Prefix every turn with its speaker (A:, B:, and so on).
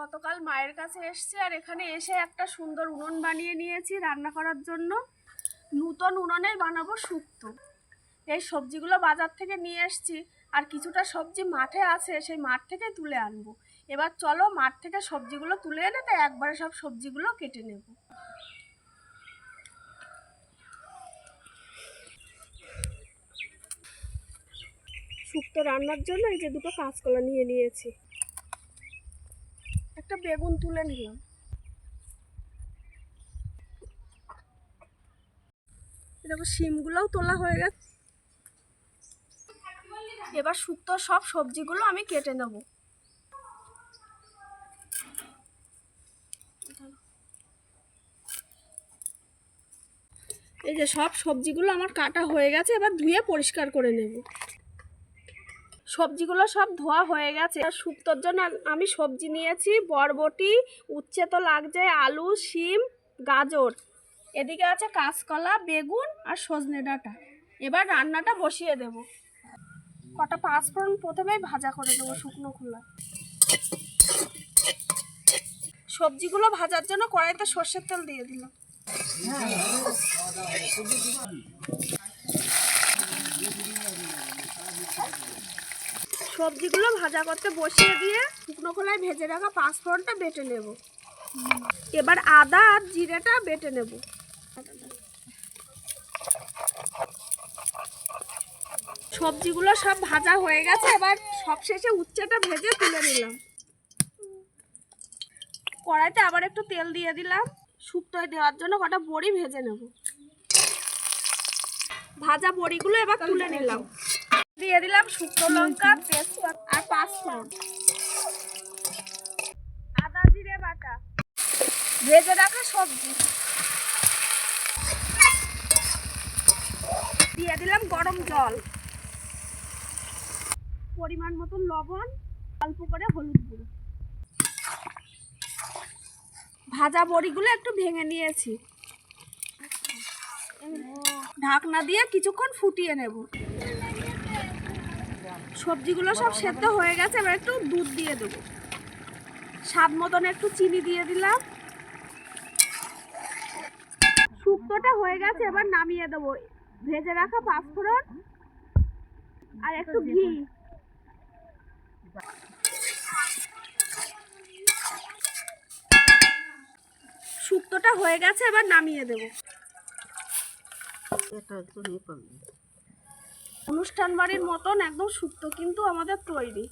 A: গতকাল মায়ের কাছে এসেছি আর এখানে এসে একটা সুন্দর উনুন বানিয়ে নিয়েছি রান্না করার জন্য। নূতন উনুনেই বানাবো শুক্তো। এই সবজিগুলো বাজার থেকে নিয়ে এসেছি আর কিছুটা সবজি মাঠে আছে, সেই মাঠ থেকে তুলে আনব। এবার চলো মাঠ থেকে সবজিগুলো তুলে এনে তাই একবারে সব সবজিগুলো কেটে নেব। শুক্তো রান্নার জন্য এই যে দুটো কাঁচকলা নিয়ে নিয়েছি। একটা বেগুন তুলে নিলাম। দেখো, শিমগুলোও তোলা হয়ে গেছে। এবার শুক্তো সব সবজিগুলো আমি কেটে নেব। এই যে সব সবজিগুলো আমার কাটা হয়ে গেছে, এবার ধুয়ে পরিষ্কার করে নেব। সবজিগুলো সব ধোয়া হয়ে গেছে। আর শুক্তোর জন্য আমি সবজি নিয়েছি, বরবটি, উচ্ছে তো লাগছে, আলু, শিম, গাজর। এদিকে আছে কাঁচকলা, বেগুন আর সজনে ডাঁটা। এবার রান্নাটা বসিয়ে দেব। কটা পাঁচফোড়ন প্রথমেই ভাজা করে দেবো শুকনো খোলা। সবজিগুলো ভাজার জন্য কড়াইতে সর্ষের তেল দিয়ে দিলাম। সবজিগুলো ভাজা করতে বসিয়ে দিয়ে শুকনো খোলায় ভেজে রাখা পাঁচফোড়নটা বেটে নেব। এবার আদা আর জিরেটা বেটে নেব। সবজিগুলো সব ভাজা হয়ে গেছে, এবার সবশেষে উচ্ছেটা ভেজে তুলে নিলাম। কড়াইতে আবার একটু তেল দিয়ে দিলাম। শুক্তোয় দেওয়ার জন্য কটা বড়ি ভেজে নেব। ভাজা বড়িগুলো এবার তুলে নিলাম। দিয়ে দিলাম শুকনো লঙ্কা, তেজপাতা আর পাঁচ ফোড়ন। আদা, জিরে, বাটা। ভেজে রাখা সবজি। দিয়ে দিলাম গরম জল। পরিমাণ মতন লবণ, অল্প করে হলুদ গুঁড়ো। ভাজা বড়িগুলো একটু ভেঙে নিয়েছি। ঢাকনা দিয়ে কিছুক্ষণ ফুটিয়ে নেব। সবজিগুলো সব সেদ্ধ হয়ে গেছে, এবার একটু দুধ দিয়ে দেবো। স্বাদ মতন একটু চিনি দিয়ে দিলাম। শুক্তোটা হয়ে গেছে, এবার নামিয়ে দেবো। ভেজে রাখা পাঁচফোড়ন আর একটু ঘি। শুক্তোটা হয়ে গেছে, এবার নামিয়ে দেবো। অনুষ্ঠান বাড়ির মতন একদম সুপ্ত কিন্তু আমাদের তৈরি।